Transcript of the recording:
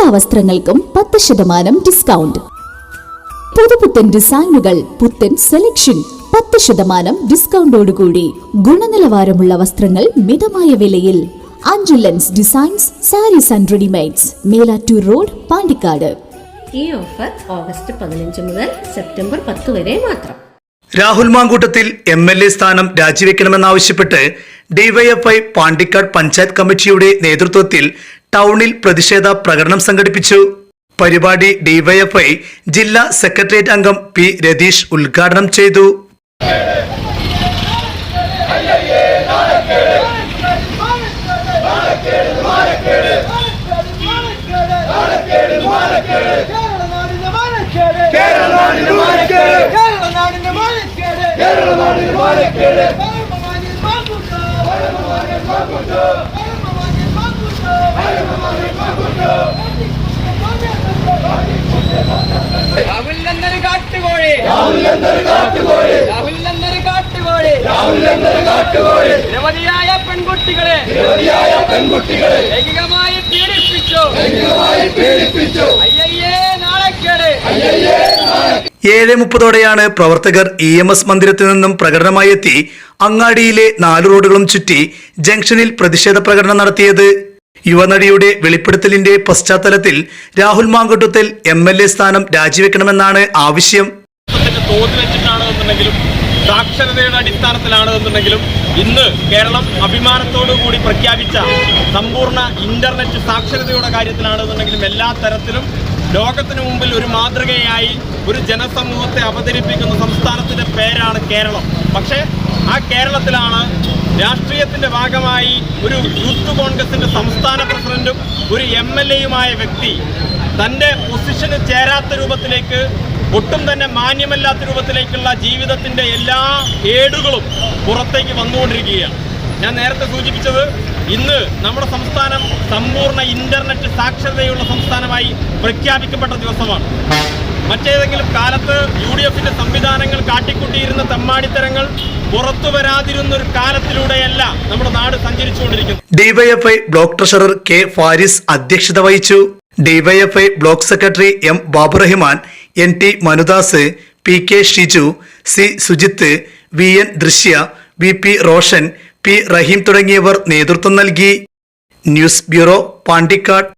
എല്ലാ വസ്ത്രങ്ങൾക്കും പത്ത് ശതമാനം ഡിസ്കൗണ്ട് പുതുപുത്തൻ ഡിസൈനുകൾ പുത്തൻ സെലക്ഷൻ പത്ത് ശതമാനം ഡിസ്കൗണ്ടോടുകൂടി ഗുണനിലവാരമുള്ള വസ്ത്രങ്ങൾ മിതമായ വിലയിൽ. അഞ്ചുലൻസ് designs sarees and readymades Melattur road Pandikkad. ഈ ഓഫർ ഓഗസ്റ്റ് പതിനഞ്ച് മുതൽ സെപ്റ്റംബർ പത്ത് വരെ മാത്രം. Rahul Mankoottathil M L A സ്ഥാനം രാജിവെക്കണമെന്നാവശ്യപ്പെട്ട് ഡിവൈഎഫ്ഐ പാണ്ടിക്കാട് പഞ്ചായത്ത് കമ്മിറ്റിയുടെ നേതൃത്വത്തിൽ ടൗണിൽ പ്രതിഷേധ പ്രകടനം സംഘടിപ്പിച്ചു. പരിപാടി ഡിവൈഎഫ്ഐ ജില്ലാ സെക്രട്ടേറിയറ്റ് അംഗം പി രതീഷ് ഉദ്ഘാടനം ചെയ്തു. കേരളനാടിന്റെ നിരവധിയായ പെൺകുട്ടികളെ നിരവധിയായ പെൺകുട്ടികളെ ലൈംഗികമായി പീഡിപ്പിച്ചു. ലൈംഗികമായി പീഡിപ്പിച്ചു. അയ്യയ്യേ നാളക്കേട് അയ്യയ്യേ ഏഴ് മുപ്പതോടെയാണ് പ്രവർത്തകർ ഇ എം എസ് മന്ദിരത്തിൽ നിന്നും പ്രകടനമായി എത്തി. അങ്ങാടിയിലെ നാല് റോഡുകളും ചുറ്റി ജംഗ്ഷനിൽ പ്രതിഷേധ പ്രകടനം നടത്തിയത് യുവനടിയുടെ വെളിപ്പെടുത്തലിന്റെ പശ്ചാത്തലത്തിൽ Rahul Mankoottathil M L A സ്ഥാനം രാജിവെക്കണമെന്നാണ് ആവശ്യം. സാക്ഷരതയുടെ അടിസ്ഥാനത്തിലാണ് എന്നുണ്ടെങ്കിലും ഇന്ന് കേരളം അഭിമാനത്തോടു കൂടി പ്രഖ്യാപിച്ച സമ്പൂർണ ഇന്റർനെറ്റ് സാക്ഷരതയുടെ കാര്യത്തിലാണ് എന്നുണ്ടെങ്കിലും എല്ലാ തരത്തിലും ലോകത്തിനു മുമ്പിൽ ഒരു മാതൃകയായി ഒരു ജനസമൂഹത്തെ അവതരിപ്പിക്കുന്ന സംസ്ഥാനത്തിന്റെ പേരാണ് കേരളം. പക്ഷേ ആ കേരളത്തിലാണ് രാഷ്ട്രീയത്തിന്റെ ഭാഗമായി ഒരു യൂത്ത് കോൺഗ്രസിന്റെ സംസ്ഥാന പ്രസിഡന്റും ഒരു എം എൽ എയുമായ വ്യക്തി തന്റെ പൊസിഷന് ചേരാത്ത രൂപത്തിലേക്ക് ഒട്ടും തന്നെ മാന്യമല്ലാത്ത രൂപത്തിലേക്കുള്ള ജീവിതത്തിന്റെ എല്ലാ ഏടുകളും പുറത്തേക്ക് വന്നുകൊണ്ടിരിക്കുകയാണ്. ഞാൻ നേരത്തെ സൂചിപ്പിച്ചത് ഇന്ന് നമ്മുടെ സംസ്ഥാനം സമ്പൂർണ ഇന്റർനെറ്റ് സാക്ഷരതയുള്ള സംസ്ഥാനമായി പ്രഖ്യാപിക്കപ്പെട്ട ദിവസമാണ്. മറ്റേതെങ്കിലും കാലത്ത് യു ഡി എഫിന്റെ സംവിധാനങ്ങൾ കാട്ടിക്കൂട്ടിയിരുന്ന തെമ്മാടിത്തരങ്ങൾ പുറത്തു ഒരു കാലത്തിലൂടെയല്ല നമ്മുടെ നാട് സഞ്ചരിച്ചുകൊണ്ടിരിക്കുന്നത്. DYFI block treasurer K Faris അധ്യക്ഷത വഹിച്ചു. DYFI block secretary M Baburahiman N T Manudas P K Shiju C Sujith V N Drishya V P Roshan P Rahim തുടങ്ങിയവർ നേതൃത്വം നൽകി. News bureau Pandikkad.